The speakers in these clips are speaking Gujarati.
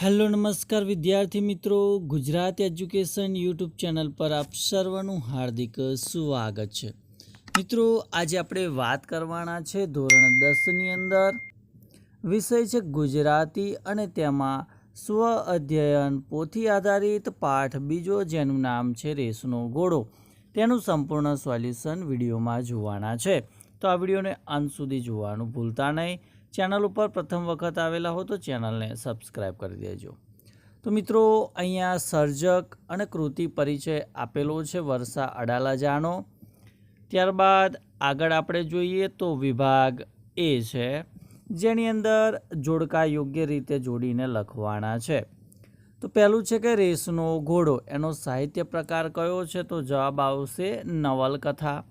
હેલો, નમસ્કાર વિદ્યાર્થી મિત્રો. ગુજરાત એજ્યુકેશન યુટ્યુબ ચેનલ પર આપ સર્વનું હાર્દિક સ્વાગત છે. મિત્રો, આજે આપણે વાત કરવાના છે ધોરણ દસની અંદર. વિષય છે ગુજરાતી અને તેમાં સ્વ અધ્યયન પોથી આધારિત પાઠ બીજો જેનું નામ છે રેસનો ઘોડો તેનું સંપૂર્ણ સોલ્યુશન વિડીયોમાં જોવાના છે. તો આ વિડીયોને અંત સુધી જોવાનું ભૂલતા નહીં. ચેનલ ઉપર પ્રથમ વખત આવેલા હો તો ચેનલને સબસ્ક્રાઈબ કરી દેજો. તો મિત્રો, અહીંયા સર્જક અને કૃતિ પરિચય આપેલો છે, વર્ષા અડાલાજાનો ત્યારબાદ આગળ આપણે જોઈએ તો વિભાગ એ છે, જેની અંદર જોડકા યોગ્ય રીતે જોડીને લખવાના છે. તો પહેલું છે કે રેસનો ઘોડો, એનો સાહિત્ય પ્રકાર કયો છે? તો જવાબ આવશે નવલકથા.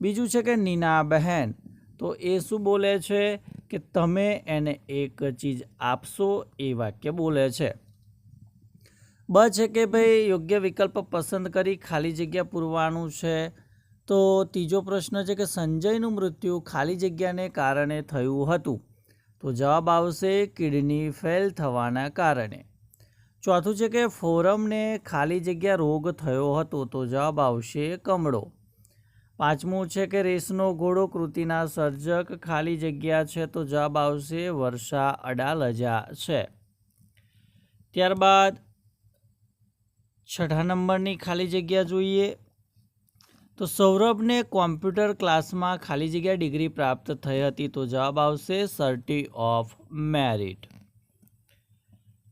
બીજું છે કે નીના બહેન. તો એ શું બોલે છે? કે તમે એને એક ચીજ આપશો એ વાક્ય બોલે છે. બ છે કે ભાઈ યોગ્ય વિકલ્પ પસંદ કરી ખાલી જગ્યા પૂરવાનું છે. તો ત્રીજો પ્રશ્ન છે કે સંજયનું મૃત્યુ ખાલી જગ્યાને કારણે થયું હતું. તો જવાબ આવશે કિડની ફેલ થવાના કારણે. ચોથું છે કે ફોરમને ખાલી જગ્યા રોગ થયો હતો તો જવાબ આવશે કમળો. પાંચમું છે કે રેસનો ઘોડો કૃતિના સર્જક ખાલી જગ્યા છે તો જવાબ આવશે વર્ષા અડાલજા છે. ત્યારબાદ છઠ્ઠા નંબરની ખાલી જગ્યા જોઈએ. તો સૌરભને કોમ્પ્યુટર ક્લાસમાં ખાલી જગ્યા ડિગ્રી પ્રાપ્ત થઈ હતી તો જવાબ આવશે સર્ટી ઓફ મેરિટ.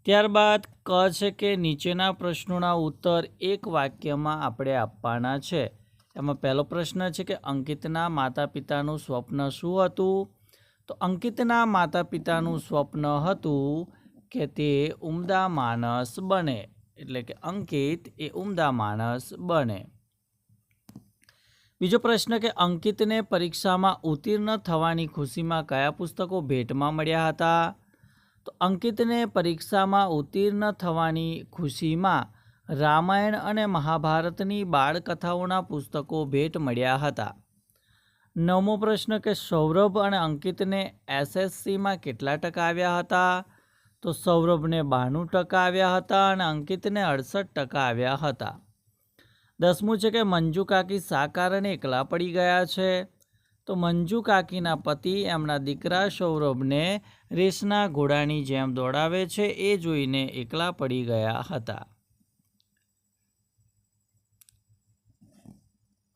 ત્યારબાદ ક છે કે નીચેના પ્રશ્નોના ઉત્તર એક વાક્યમાં આપણે આપવાના છે. એમાં પહેલો પ્રશ્ન છે કે અંકિતના માતા પિતાનું સ્વપ્ન શું હતું? તો અંકિતના માતા પિતાનું સ્વપ્ન હતું કે તે ઉમદા માણસ બને. એટલે કે અંકિત એ ઉમદા માણસ બને. બીજો પ્રશ્ન કે અંકિતને પરીક્ષામાં ઉત્તીર્ણ થવાની ખુશીમાં કયા પુસ્તકો ભેટમાં મળ્યા હતા? તો અંકિતને પરીક્ષામાં ઉત્તીર્ણ થવાની ખુશીમાં રામાયણ અને મહાભારતની બાળકથાઓના પુસ્તકો ભેટ મળ્યા હતા. નવમો પ્રશ્ન કે સૌરભ અને અંકિતને એસએસસીમાં કેટલા ટકા આવ્યા હતા? તો સૌરભને બાણું ટકા આવ્યા હતા અને અંકિતને અડસઠ ટકા આવ્યા હતા. દસમું છે કે મંજુ કાકી શા કારણે એકલા પડી ગયા છે. તો મંજુ કાકીના પતિ એમના દીકરા સૌરભને રેસના ઘોડાની જેમ દોડાવે છે એ જોઈને એકલા પડી ગયા હતા.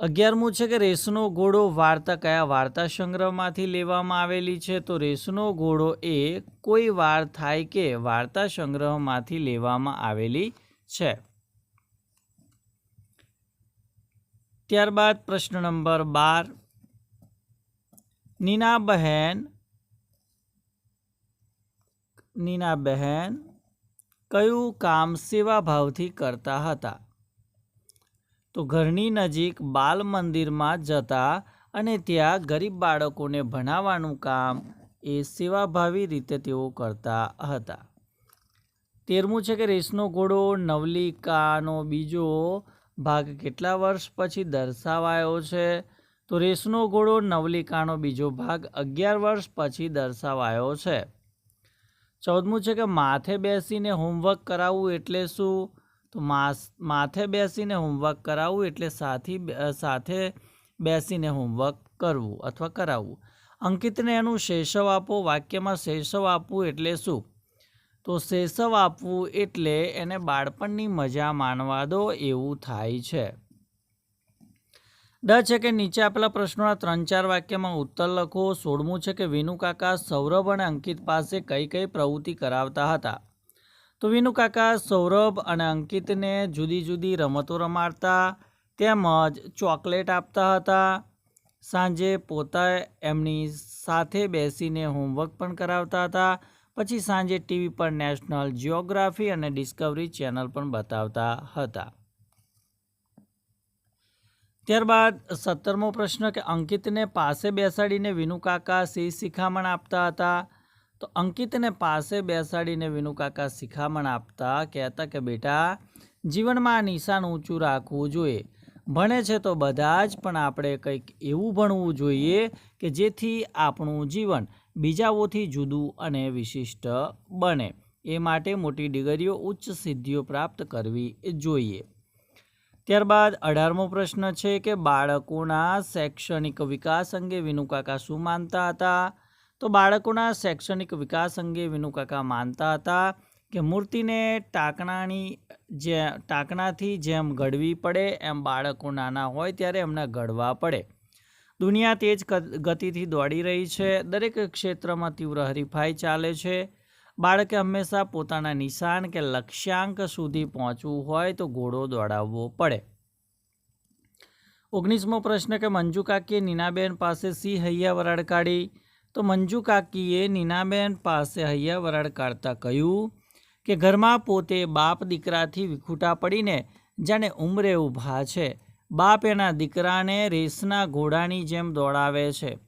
અગિયારમું છે કે રેસનો ઘોડો વાર્તા કયા વાર્તા સંગ્રહમાંથી લેવામાં આવેલી છે? તો રેસનો ઘોડો એ કોઈ વાર થાય કે વાર્તા સંગ્રહમાંથી લેવામાં આવેલી છે? ત્યારબાદ પ્રશ્ન નંબર બાર. નીના બહેન નીના બહેન કયું કામ સેવાભાવથી કરતા હતા? તો ઘરની નજીક બાલ મંદિરમાં જતા અને ત્યાં ગરીબ બાળકોને ભણાવવાનું કામ એ સેવાભાવી રીતે તેઓ કરતા હતા. તેરમું છે કે રેસનો ઘોડો, નવલિકાનો બીજો ભાગ કેટલા વર્ષ પછી દર્શાવાયો છે? તો રેસનો ઘોડો, નવલિકાનો બીજો ભાગ અગિયાર વર્ષ પછી દર્શાવાયો છે. ચૌદમું છે કે માથે બેસીને હોમવર્ક કરાવવું એટલે શું? તો માથે બેસીને હોમવર્ક કરાવવું એટલે સાથી સાથે બેસીને હોમવર્ક કરવું અથવા કરાવવું. અંકિતને એનું શેષવ આપો, વાક્યમાં શેષવ આપવું એટલે શું? તો શેષવ આપવું એટલે એને બાળપણની મજા માણવા દો એવું થાય છે. ડ છે કે નીચે આપેલા પ્રશ્નોના ત્રણ ચાર વાક્યમાં ઉત્તર લખો. સોળમું છે કે વિનુ કાકા સૌરભ અને અંકિત પાસે કઈ કઈ પ્રવૃત્તિ કરાવતા હતા? તો વિનુકાકા સૌરભ અને અંકિતને જુદી જુદી રમતો રમાડતા, તેમજ ચોકલેટ આપતા હતા. સાંજે પોતા એમની સાથે બેસીને હોમવર્ક પણ કરાવતા હતા. પછી સાંજે ટીવી પર નેશનલ જિયોગ્રાફી અને ડિસ્કવરી ચેનલ પણ બતાવતા હતા. ત્યારબાદ સત્તરમો પ્રશ્ન કે અંકિતને પાસે બેસાડીને વિનુકાકા શ્રી શિખામણ આપતા હતા. તો અંકિતને પાસે બેસાડીને વિનુકાકા શિખામણ આપતા કહેતા કે, બેટા, જીવનમાં નિશાન ઊંચું રાખવું જોઈએ. ભણે છે તો બધા જ, પણ આપણે કંઈક એવું ભણવું જોઈએ કે જેથી આપણું જીવન બીજાઓથી જુદું અને વિશિષ્ટ બને. એ માટે મોટી ડિગ્રીઓ ઉચ્ચ સિદ્ધિઓ પ્રાપ્ત કરવી જોઈએ. ત્યારબાદ અઢારમો પ્રશ્ન છે કે, બાળકોના શૈક્ષણિક વિકાસ અંગે વિનુકાકા શું માનતા હતા? તો બાળકોના શૈક્ષણિક વિકાસ અંગે વિનુકાકા માનતા હતા કે મૂર્તિને ટાંકણાની જે, ટાંકણાથી જેમ ઘડવી પડે, એમ બાળકો નાના હોય ત્યારે એમને ઘડવા પડે. દુનિયા તેજ ગતિથી દોડી રહી છે. દરેક ક્ષેત્રમાં તીવ્ર હરીફાઈ ચાલે છે. બાળકે હંમેશા પોતાના નિશાન કે લક્ષ્યાંક સુધી પહોંચવું હોય તો ઘોડો દોડાવવો પડે. ઓગણીસમો પ્રશ્ન કે મંજુ કાકીએ નીનાબેન પાસે સિંહ હૈયા વરાળ કાઢી તો મંજુ કાકીએ નીનાબેન પાસે હૈયા વરાળ કાઢતા કહ્યું કે ઘરમાં પોતે બાપ દીકરાથી વિખૂટા પડીને જાણે ઉંમરે ઊભા છે. બાપ એના દીકરાને રેસના ઘોડાની જેમ દોડાવે છે.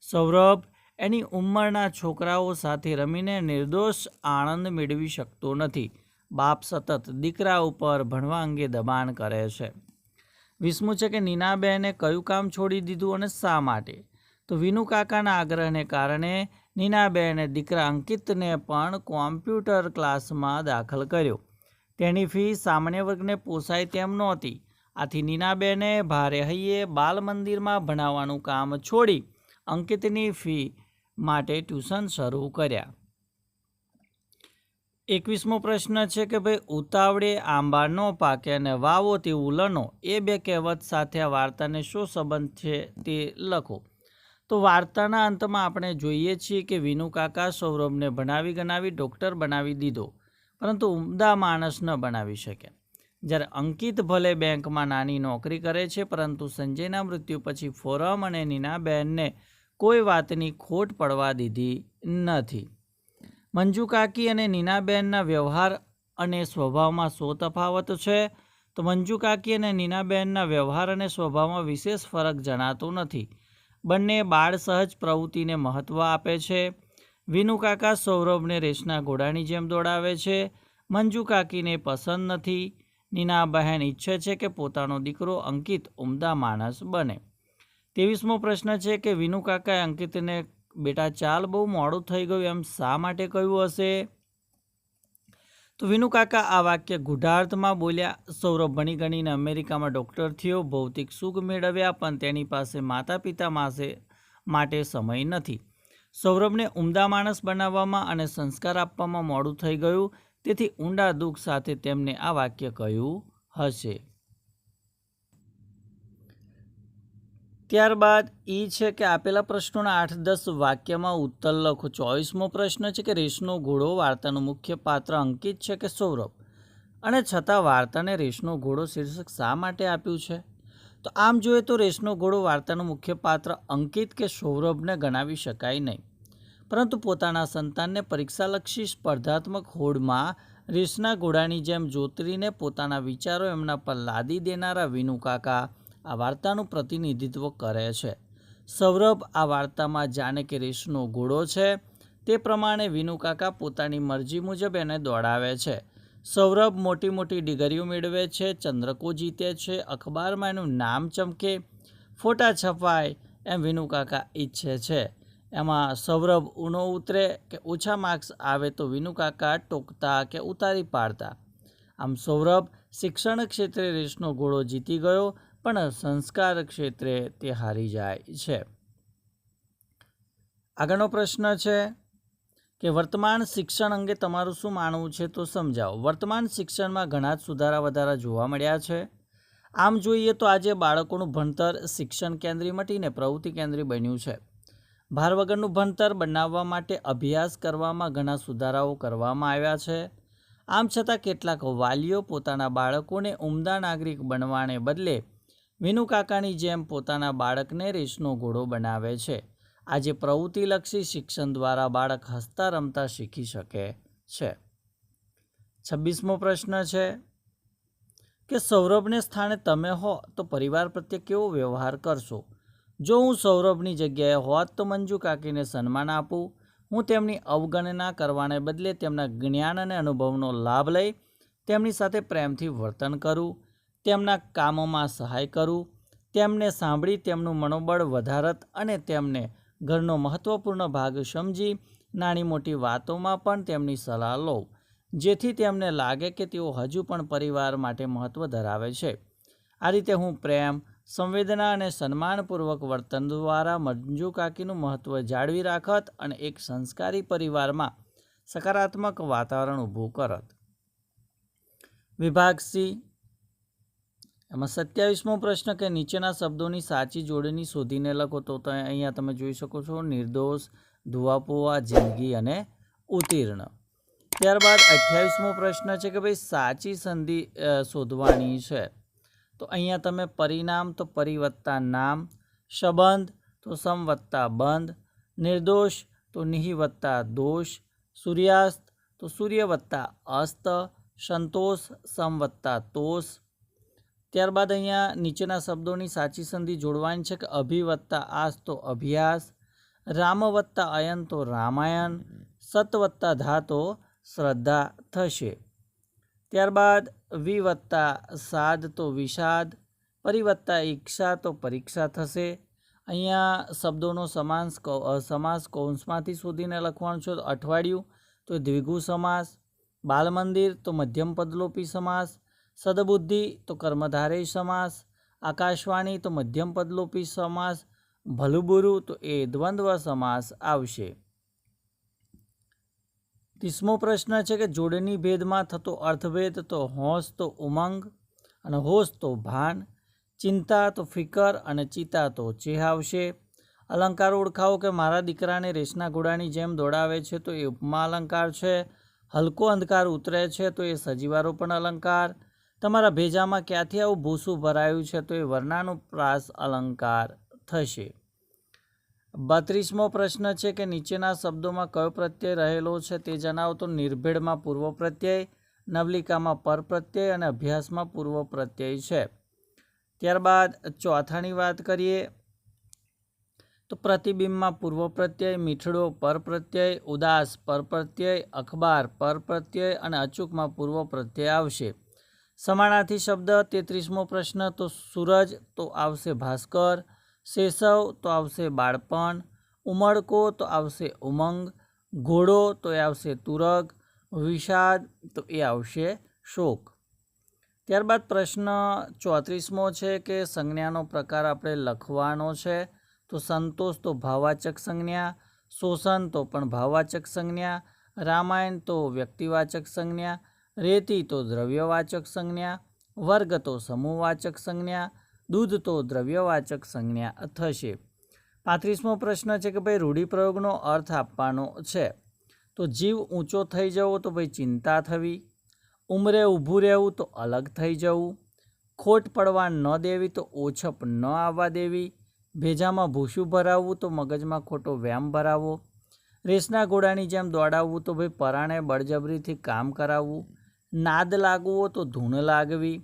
સૌરભ એની ઉંમરના છોકરાઓ સાથે રમીને નિર્દોષ આનંદ મેળવી શકતો નથી. બાપ સતત દીકરા ઉપર ભણવા અંગે દબાણ કરે છે. વિસ્મુ છે કે નીનાબેને કયું કામ છોડી દીધું અને શા માટે? તો વિનુ કાકાના આગ્રહને કારણે નીનાબેને દીકરા અંકિતને પણ કોમ્પ્યુટર ક્લાસમાં દાખલ કર્યો. તેની ફી સામાન્ય વર્ગને પોસાય તેમ નહોતી. આથી નીનાબેને ભારે હૈયે બાલ મંદિરમાં ભણાવવાનું કામ છોડી અંકિતની ફી માટે ટ્યુશન શરૂ કર્યા. એકવીસમો પ્રશ્ન છે કે ભાઈ ઉતાવળે આંબા ન પાકે અને વાવો તેવું લણો, એ બે કહેવત સાથે આ વાર્તાને શું સંબંધ છે તે લખો. તો વાર્તાના અંતમાં આપણે જોઈએ છીએ કે વિનુ કાકા સૌરભને ભણાવી ગણાવી ડૉક્ટર બનાવી દીધો, પરંતુ ઉમદા માણસ ન બનાવી શકે. જ્યારે અંકિત ભલે બેંકમાં નાની નોકરી કરે છે, પરંતુ સંજયના મૃત્યુ પછી ફોરમ અને નીનાબેનને કોઈ વાતની ખોટ પડવા દીધી નથી. મંજુ કાકી અને નીનાબેનના વ્યવહાર અને સ્વભાવમાં શો તફાવત છે, તો મંજુ કાકી અને નીનાબહેનના વ્યવહાર અને સ્વભાવમાં વિશેષ ફરક જણાતો નથી. બંને બાળ સહજ પ્રવૃત્તિને મહત્ત્વ આપે છે. વિનુ કાકા સૌરભને રેસના ઘોડાની જેમ દોડાવે છે. મંજુ કાકીને પસંદ નથી. નીના બહેન ઈચ્છે છે કે પોતાનો દીકરો અંકિત ઉમદા માણસ બને. ત્રેવીસમો પ્રશ્ન છે કે વિનુ કાકાએ અંકિતને, બેટા ચાલ બહુ મોડું થઈ ગયું, એમ શા માટે કહ્યું હશે? તો વિનુ કાકા, આ વાક્ય ગુઢાર્થમાં બોલ્યા, સૌરભ ભણી ગણીને અમેરિકામાં ડૉક્ટર થયો, ભૌતિક સુખ મેળવ્યા, પણ તેની પાસે માતા પિતા માસે માટે સમય નથી. સૌરભને ઉમદા માણસ બનાવવામાં અને સંસ્કાર આપવામાં મોડું થઈ ગયું, તેથી ઊંડા દુઃખ સાથે તેમને આ વાક્ય કહ્યું હશે. ત્યારબાદ એ છે કે આપેલા પ્રશ્નોના આઠ દસ વાક્યમાં ઉત્તર લખો. ચોવીસમો પ્રશ્ન છે કે રેશનો ઘોડો, વાર્તાનું મુખ્ય પાત્ર અંકિત છે કે સૌરભ? અને છતાં વાર્તાને રેશનો ઘોડો શીર્ષક શા માટે આપ્યું છે? તો આમ જોઈએ તો રેશનો ઘોડો, વાર્તાનું મુખ્ય પાત્ર અંકિત કે સૌરભને ગણાવી શકાય નહીં. પરંતુ પોતાના સંતાનને પરીક્ષાલક્ષી સ્પર્ધાત્મક હોડમાં રેશના ઘોડાની જેમ જોતરીને પોતાના વિચારો એમના પર લાદી દેનારા વિનુ કાકા આ વાર્તાનું પ્રતિનિધિત્વ કરે છે. સૌરભ આ વાર્તામાં રેસનો ઘોડો છે. તે પ્રમાણે વિનુ કાકા પોતાની મરજી મુજબ એને દોડાવે છે. સૌરભ મોટી મોટી ડિગ્રીઓ મેળવે છે, ચંદ્રકો જીતે છે, અખબારમાં એનું નામ ચમકે, ફોટા છપાય એમ વિનુ કાકા ઈચ્છે છે. એમાં સૌરભ ઊનો ઉતરે કે ઓછા માર્ક્સ આવે તો વિનુ કાકા ટોકતા કે ઉતારી પાડતા. આમ સૌરભ શિક્ષણ ક્ષેત્રે રેસનો ઘોડો જીતી ગયો પણ સંસ્કાર ક્ષેત્રે તે હારી જાય છે. આગળનો પ્રશ્ન છે કે વર્તમાન શિક્ષણ અંગે તમારું શું માનવું છે તો સમજાવો. વર્તમાન શિક્ષણમાં ઘણા જ સુધારા વધારા જોવા મળ્યા છે. આમ જોઈએ તો આજે બાળકોનું ભણતર શિક્ષણ કેન્દ્રી મટીને પ્રવૃત્તિ કેન્દ્રી બન્યું છે. ભાર વગરનું ભણતર બનાવવા માટે અભ્યાસ કરવામાં ઘણા સુધારાઓ કરવામાં આવ્યા છે. આમ છતાં કેટલાક વાલીઓ પોતાના બાળકોને ઉમદા નાગરિક બનવાને બદલે વિનુ કાકાની જેમ પોતાના બાળકને રેસનો ઘોડો બનાવે છે. આજે પ્રવૃત્તિલક્ષી શિક્ષણ દ્વારા બાળક હસતા રમતા શીખી શકે છે. છવ્વીસમો પ્રશ્ન છે કે સૌરભને સ્થાને તમે હો તો પરિવાર પ્રત્યે કેવો વ્યવહાર કરશો? જો હું સૌરભની જગ્યાએ હોત તો મંજુ કાકીને સન્માન આપું. હું તેમની અવગણના કરવાને બદલે તેમના જ્ઞાન અને અનુભવનો લાભ લઈ તેમની સાથે પ્રેમથી વર્તન કરું. તેમના કામોમાં સહાય કરું, તેમને સાંભળી તેમનું મનોબળ વધારત અને તેમને ઘરનો મહત્ત્વપૂર્ણ ભાગ સમજી નાની મોટી વાતોમાં પણ તેમની સલાહ લઉં, જેથી તેમને લાગે કે તેઓ હજુ પણ પરિવાર માટે મહત્ત્વ ધરાવે છે. આ રીતે હું પ્રેમ, સંવેદના અને સન્માનપૂર્વક વર્તન દ્વારા મંજુ કાકીનું મહત્ત્વ જાળવી રાખત અને એક સંસ્કારી પરિવારમાં સકારાત્મક વાતાવરણ ઊભું કરત. વિભાગ સી એમાં સત્યાવીસમો પ્રશ્ન કે નીચેના શબ્દોની સાચી જોડણી શોધીને લખો તો અહીંયા તમે જોઈ શકો છો નિર્દોષ ધુવાપોવા જિંદગી અને ઉત્તીર્ણ ત્યારબાદ અઠ્યાવીસમો પ્રશ્ન છે કે ભાઈ સાચી સંધિ શોધવાની છે. તો અહીંયા તમે પરિણામ તો પરિવત્તા નામ, સંબંધ તો સમવત્તા બંધ, નિર્દોષ તો નિહિવત્તા દોષ, સૂર્યાસ્ત તો સૂર્ય વત્તા અસ્ત, સંતોષ, સમવત્તા તોષ ત્યારબાદ અહીંયા નીચેના શબ્દોની સાચી સંધિ જોડવાની છે કે અભિ વત્તા આસ તો અભ્યાસ રામ વત્તા અયન તો રામાયણ સત વત્તા ધા તો શ્રદ્ધા થશે. ત્યારબાદ વિ વત્તા સાદ તો વિષાદ, પરિવત્તા ઈક્ષા તો પરીક્ષા થશે. અહીંયા શબ્દોનો સમાસ સમાસ કૌંસમાંથી શોધીને લખવાનું છે તો અઠવાડિયું, તો દ્વિગુ સમાસ, બાલમંદિર તો મધ્યમ પદલોપી સમાસ સદબુદ્ધિ તો કર્મધારય સમાસ, આકાશવાણી તો મધ્યમ પદલોપી સમાસ, ભલુબુરુ તો એ દ્વંદ્વ સમાસ આવશે. ત્રીસમો પ્રશ્ન છે કે જોડણી ભેદમાં થતો અર્થભેદ તો હોશ તો ઉમંગ અને હોશ તો ભાન, ચિંતા તો ફિકર અને ચિતા તો ચેહ આવશે. અલંકાર ઓળખાવો કે મારા દીકરાને રેસના ઘોડાની જેમ દોડાવે છે તો એ ઉપમા અલંકાર છે, હલકો અંધકાર ઉતરે છે તો એ સજીવારોપણ અલંકાર તમારા ભેજામાં ક્યાંથી આવું ભૂસું ભરાયું છે તો એ વર્ણાનુપ્રાસ અલંકાર થશે. બત્રીસમો પ્રશ્ન છે કે નીચેના શબ્દોમાં કયો પ્રત્યય રહેલો છે તે જણાવો તો નિર્ભેળમાં પૂર્વ પ્રત્યય, નવલિકામાં પર પ્રત્યય અને અભ્યાસમાં પૂર્વ પ્રત્યય છે. ત્યારબાદ ચોથાની વાત કરીએ તો પ્રતિબિંબમાં પૂર્વ પ્રત્યય, મીઠડો પર પ્રત્યય, ઉદાસ પર પ્રત્યય, અખબાર પર પ્રત્યય અને અચૂકમાં પૂર્વ પ્રત્યય આવશે. સમાનાર્થી શબ્દ, તેત્રીસમો પ્રશ્ન, તો સૂરજ, તો આવશે ભાસ્કર. શેષવ, તો આવશે બાળપણ. ઉમળકો, તો આવશે ઉમંગ. ઘોડો, તો એ આવશે તુરગ. વિષાદ, તો એ આવશે શોક. ત્યારબાદ પ્રશ્ન ચોત્રીસમો છે કે સંજ્ઞાનો પ્રકાર આપણે લખવાનો છે. તો સંતોષ, તો ભાવવાચક સંજ્ઞા. શોષણ, તો પણ ભાવવાચક સંજ્ઞા. રામાયણ, તો વ્યક્તિવાચક સંજ્ઞા. રેતી તો દ્રવ્યવાચક સંજ્ઞા, વર્ગ તો સમૂહવાચક સંજ્ઞા, દૂધ તો દ્રવ્યવાચક સંજ્ઞા થશે. પાંત્રીસમો પ્રશ્ન છે કે ભાઈ રૂઢિપ્રયોગનો અર્થ આપવાનો છે. તો જીવ ઊંચો થઈ જવો તો ભાઈ ચિંતા થવી, ઉંમરે ઊભું રહેવું તો અલગ થઈ જવું, ખોટ પડવા ન દેવી તો ઓછપ ન આવવા દેવી, ભેજામાં ભૂસું ભરાવવું તો મગજમાં ખોટો વ્યામ ભરાવવો રેસના ઘોડાની જેમ દોડાવવું તો ભાઈ પરાણે બળજબરીથી કામ કરાવવું નાદ લાગવો તો ધૂણ લાગવી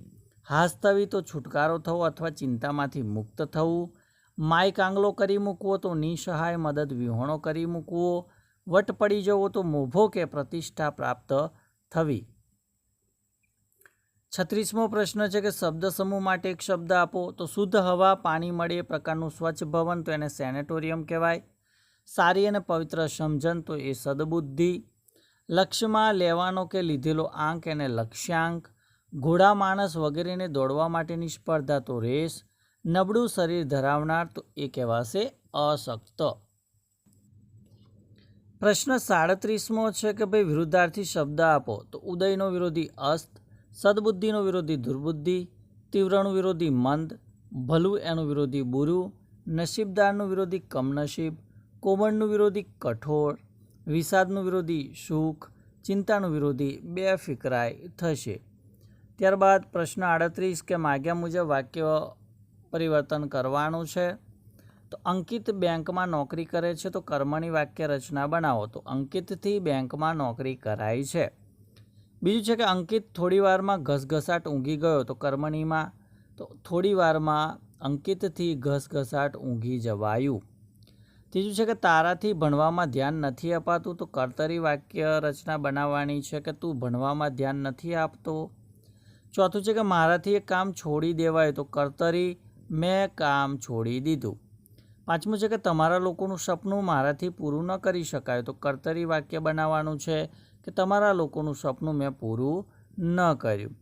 હાસ થવી તો છુટકારો થવો અથવા ચિંતામાંથી મુક્ત થવું માય કાંગલો કરી મૂકવો તો નિસહાય મદદ વિહોણો કરી મૂકવો, વટ પડી જવો તો મોભો કે પ્રતિષ્ઠા પ્રાપ્ત થવી. છત્રીસમો પ્રશ્ન છે કે શબ્દ સમૂહ માટે એક શબ્દ આપો તો શુદ્ધ હવા, પાણી મળે એ પ્રકારનું સ્વચ્છ ભવન તો એને સેનેટોરિયમ કહેવાય. સારી અને પવિત્ર સમજણ તો એ સદબુદ્ધિ. લક્ષ્યમાં લેવાનો કે લીધેલો આંક એને લક્ષ્યાંક, ઘોડા માણસ વગેરેને દોડવા માટેની સ્પર્ધા તો રેસ, નબળું શરીર ધરાવનાર તો એ કહેવાશે અશક્ત. પ્રશ્ન સાડત્રીસમો છે કે ભાઈ વિરુદ્ધાર્થી શબ્દ આપો તો ઉદયનો વિરોધી અસ્ત, સદબુદ્ધિનો વિરોધી દુર્બુદ્ધિ તીવ્રનું વિરોધી મંદ, ભલું એનું વિરોધી બુરું, નસીબદારનું વિરોધી કમનસીબ, કોમળનું વિરોધી કઠોળ વિષાદનું વિરોધી સુખ ચિંતાનું વિરોધી બેફિકરાય થશે. ત્યારબાદ પ્રશ્ન આડત્રીસ કે માગ્યા મુજબ વાક્ય પરિવર્તન કરવાનું છે? તો અંકિત બેંકમાં નોકરી કરે છે તો કર્મની વાક્ય રચના બનાવો. તો અંકિતથી બેંકમાં નોકરી કરાય છે. બીજું છે કે અંકિત થોડી વારમાં ઘસઘસાટ ઊંઘી ગયો તો કર્મણીમાં તો થોડી વારમાં અંકિતથી ઘસઘસાટ ઊંઘી જવાયું. ત્રીજું છે કે તારાથી ભણવામાં ધ્યાન નથી અપાતું તો કર્તરી વાક્ય રચના બનાવવાની છે કે તું ભણવામાં ધ્યાન નથી આપતો? ચોથું છે કે મારાથી એક કામ છોડી દેવાય તો કર્તરી મેં કામ છોડી દીધું. પાંચમું છે કે તમારા લોકોનું સપનું મારાથી પૂરું ન કરી શકાય તો કર્તરી વાક્ય બનાવવાનું છે કે તમારા લોકોનું સપનું મેં પૂરું ન કર્યું.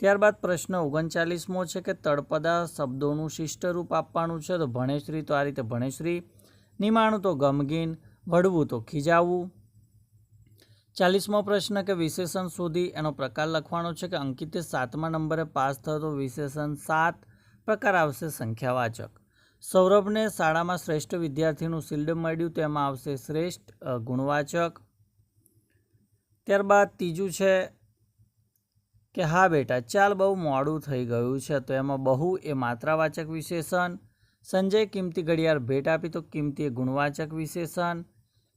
ત્યારબાદ પ્રશ્ન ઓગણચાલીસમો છે કે તળપદા શબ્દોનું શિષ્ટ રૂપ આપવાનું છે તો ભણેશ્રી તો આ રીતે ભણેશ્રી નિમાણું તો ગમગીન, વળવું તો ખીજાવવું ચાલીસમો પ્રશ્ન કે વિશેષણ શોધી એનો પ્રકાર લખવાનો છે કે અંકિતે સાતમા નંબરે પાસ થતો વિશેષણ સાત પ્રકાર આવશે સંખ્યાવાચક. સૌરભને શાળામાં શ્રેષ્ઠ વિદ્યાર્થીનું શિલ્ડ મળ્યું તેમાં આવશે શ્રેષ્ઠ ગુણવાચક. ત્યારબાદ ત્રીજું છે કે હા બેટા ચાલ બહુ મોડું થઈ ગયું છે તો એમાં બહુ એ માત્રાવાચક વિશેષણ સંજય કિંમતી ઘડિયાળ ભેટ આપી તો કિંમતી એ ગુણવાચક વિશેષણ.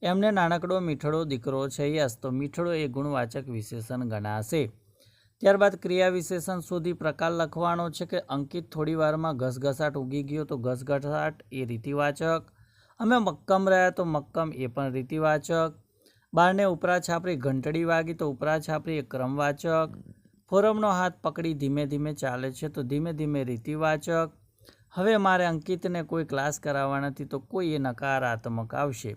એમને નાનકડો મીઠડો દીકરો છે યસ તો મીઠડો એ ગુણવાચક વિશેષણ ગણાશે. ત્યારબાદ ક્રિયા વિશેષણ સુધી પ્રકાર લખવાનો છે કે અંકિત થોડી વારમાં ઘસઘસાટ ઉગી ગયો તો ઘસઘસાટ એ રીતિવાચક. અમે મક્કમ રહ્યા તો મક્કમ એ પણ રીતિવાચક. બારને ઉપરા છાપરી ઘંટડી વાગી તો ઉપરા છાપરી એ ક્રમવાચક. ફોરમનો હાથ પકડી ધીમે ધીમે ચાલે છે તો ધીમે ધીમે રીતિવાચક. હવે મારે અંકિતને કોઈ ક્લાસ કરાવવા નથી તો કોઈ એ નકારાત્મક આવશે.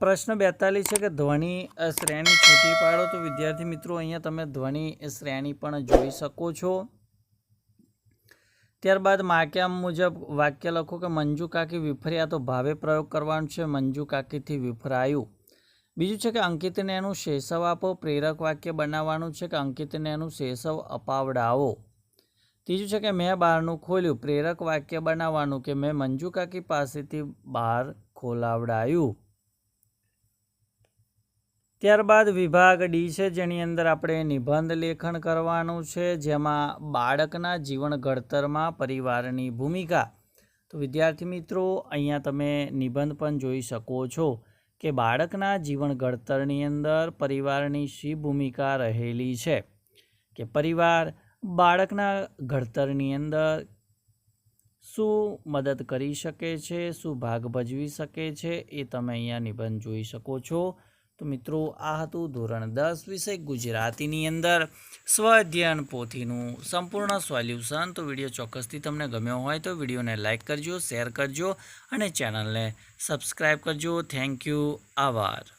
પ્રશ્ન બેતાલીસ છે કે ધ્વનિ શ્રેણી છૂટી પાડો તો વિદ્યાર્થી મિત્રો અહીંયા તમે ધ્વનિ શ્રેણી પણ જોઈ શકો છો. ત્યારબાદ માક્યા મુજબ વાક્ય લખો કે મંજુ કાકી વિફર્યા તો ભાવે પ્રયોગ કરવાનો છે, મંજુ કાકીથી વિફરાયું. બીજું છે કે અંકિતને એનું શેષવ આપો, પ્રેરક વાક્ય બનાવવાનું છે કે અંકિતને એનું શેષવ અપાવડાવો. ત્રીજું છે કે મેં બહારનું ખોલ્યું. પ્રેરક વાક્ય બનાવવાનું કે મેં મંજુ કાકી પાસેથી બહાર ખોલાવડાયું. ત્યારબાદ વિભાગ ડી છે, જેની અંદર આપણે નિબંધ લેખન કરવાનું છે, જેમાં બાળકના જીવન ઘડતરમાં પરિવારની ભૂમિકા. તો વિદ્યાર્થી મિત્રો, અહીંયા તમે નિબંધ પણ જોઈ શકો છો કે બાળકના જીવન ઘડતરની અંદર પરિવારની શી ભૂમિકા રહેલી છે? કે પરિવાર બાળકના ઘડતરની અંદર શું મદદ કરી શકે છે, શું ભાગ ભજવી શકે છે એ તમે અહીંયા નિબંધ જોઈ શકો છો. તો મિત્રો, આ હતું ધોરણ દસ વિષય ગુજરાતીની અંદર. સ્વ અધ્યયન પોથીનું સંપૂર્ણ સોલ્યુશન. તો વીડિયો ચોક્કસથી તમને ગમ્યો હોય તો વિડીયોને લાઇક કરજો, શેર કરજો અને ચેનલને સબસ્ક્રાઈબ કરજો. Thank you. આભાર.